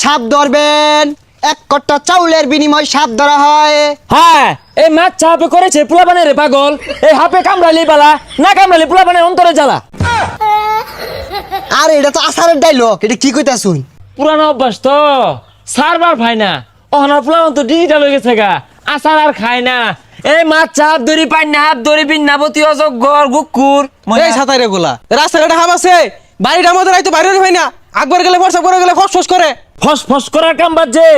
সাপ ধরবেন। এক কট্টা চাউলের বিনিময় সাপ ধরা হয়। হ্যাঁ এই মাছ চাপে করেছে পোলাপানের রে পাগল। এই হাপে কামড়ালি বালা না কামড়ালি পোলাপানের অন্তরে জ্বালা। আর এটা তো আসারের ডাইলগ এটা কি কইতা শুন পুরানো অভ্যাস তো সারবার ভাই না। অহনার পোলাপান তো ডিজিটাল হয়ে গেছে গা আসার আর খায় না। এই মাছ চাপ দড়ি পাই না হাত দড়ি বিন্নাবতী অজগর গুকুর। এই ছাতাই রেগুলা রাস্তাঘাটে হাম আছে বাড়িটার মধ্যে রাইতো বাইরে হয় না। আকবার গেলে ফর্সা করে গেলে ফস ফস করে। ফস ফস করার কাম বাজছে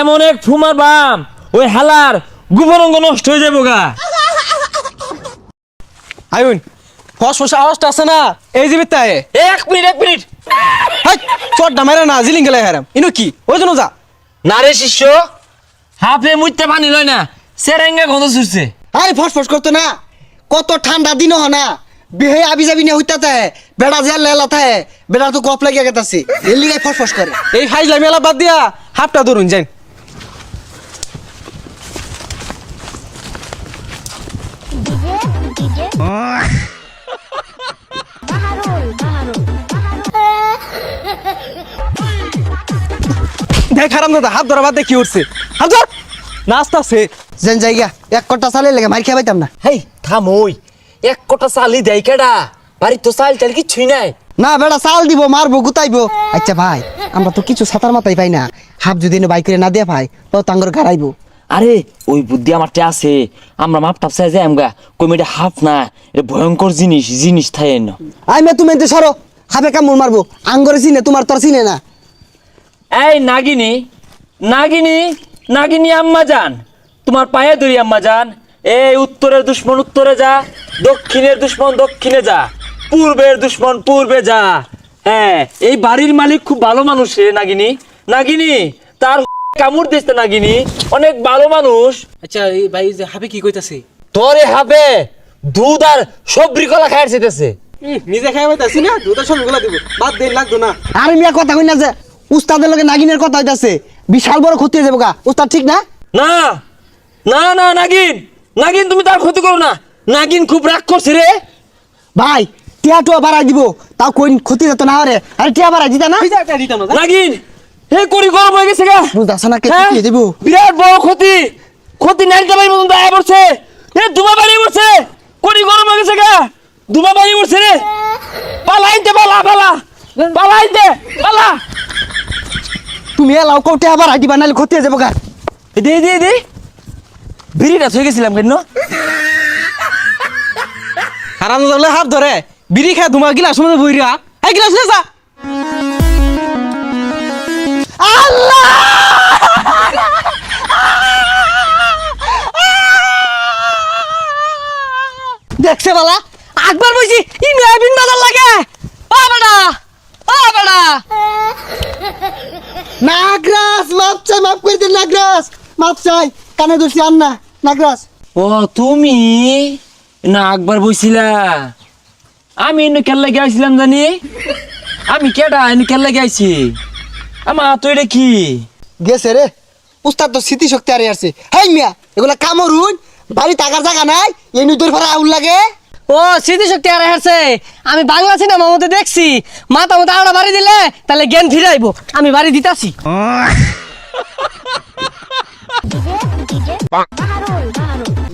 এমন এক ফুমার বাম ওই হালার গুবরঙ্গ নষ্ট হয়ে যাব গা। আইন ফস ফস আওয়াজটা আছে না? এই জীবিত তাই এক মিনিট এক মিনিট। হাই চটটা মেরে না জিলিং গেলে হারাম। ইনো কি? ওই জন্য যা। না রে শিষ্য হাফে মুইতে পানি লয় না সেরেঙ্গা গন্ধ ছুটছে। আরে ফস ফস করতো না কত ঠান্ডা দিনও না। বিহে আবি যাবি না হইতা থাকে বেড়া যে লেলা থাকে বেড়া তো গপ লাগিয়া গেতাছে। এর লিগাই ফস ফস করে। এই ফাইজলা মেলা বাদ দিয়া হাফটা ধরুন যাই DJ Baharul Baharul দেখ হারাম দাদা হাত ধরা বাদ দিয়ে কি উঠছে? হাত ধর! নাস্তা আছে যেন জায়গা এক কট্টা চালে লেগে মার খেয়ে পাইতাম না। হেই থামই এক কটা চালি দেয় কেডা? বাড়ির তো চাল টাল কিছুই নাই। না বেড়া চাল দিব মারবো গুতাইবো। আচ্ছা ভাই আমরা তো কিছু মাথায় পাই না। হাফ যদি বাইক করে না দিয়ে ভাই তো তাঙ্গর গাড়াইবো। আরে ওই বুদ্ধি আমারটা আছে। আমরা মাপ টাপ চাই যাই আমগা কমিটা হাফ না এটা ভয়ঙ্কর জিনিস জিনিস থাই না আই মে তুমি এতে সরো। হাফে কামড় মারবো। আঙ্গরে চিনে তোমার তোর চিনে না। এই নাগিনী নাগিনী নাগিনী আম্মা যান। তোমার পায়ে ধরি আম্মা যান। এই উত্তরের দুশ্মন উত্তরে যা। দক্ষিণের দুশ্মন দক্ষিণে যা পূর্বের দুশ্মন পূর্বে যা। হ্যাঁ এই বাড়ির মালিক খুব ভালো মানুষ রে নাগিনী। নাগিনী তার কামড় দিচ্ছে নাগিনী। অনেক ভালো মানুষ। আচ্ছা এই ভাই যে হাফে কি কইতাছে? তোরে হবে দুধ আর সবরি কলা খাই যেতেছে। নিজে খাই পাইতাছি না দুধের সবগুলা দিব। বাদ দেন লাগতো না। আর মিয়া কথা কই না যে উস্তাদের লগে নাগিনের কথা হইতাছে। বিশাল বড় ক্ষতি হয়ে যাব গা উস্তাদ ঠিক না? না না না নাগিন। নাগিন তুমি তার ক্ষতি করো না। নাগিন খুব রাগ করছে রে। ভাই টিয়া টুয়া বাড়াই দিব তাও কই ক্ষতি যেত না রে আরে টিয়া বাড়াই দিতা না? নাগিন হে করি গরম হয়ে গেছে গা। বুঝতাছ না কে হ্যাঁ? কি দিব। বিরাট বড় ক্ষতি। ক্ষতি নাইতে পারি মতন দায় পড়ছে এ দুমা বাড়ি পড়ছে। করি গরম হয়ে গেছে গা। দুমা বাড়ি পড়ছে রে। পালাইতে পালা পালা। পালাইতে পালা। তুমি এলাও কও টিয়া বাড়াই দিবা নাহলে ক্ষতি হয়ে যাব গা। দে দে দে। বিড়িটা থয়ে গেছিলাম কেন? হারাম দাদা হাত ধরে, বিড়ি খায় ধুমা, গিলাস মধ্যে বইরা। এই গিলাস নে যা। দেখছে বালা, আকবার বইছি ইমরা বিন বাজার লাগে? ও বেটা ও বেটা। নাগরাজ, মাপ চাই, মাপ করে দিন, নাগরাজ। মাপ চাই, কানে দোষী আন না, নাগরাজ। ও, তুমি? না একবার বইছিলা। আমি এনে কেল্লা গেছিলাম জানি। আমি কেডা এনে কেল্লা গেছি আমার তো এটা কি? গেছে রে। উস্তাদ তো স্মৃতি শক্তি আরে আসছে। হেই মিয়া এগুলা কামরুন বাড়ি টাকার জায়গা নাই এই নদীর ভাড়া আউল লাগে। ও স্মৃতিশক্তি আর হেরছে আমি বাংলা সিনেমার মধ্যে দেখছি। মাথা মতো আড়া বাড়ি দিলে তাহলে জ্ঞান ফিরাইবো আমি বাড়ি দিতাছি। Baharul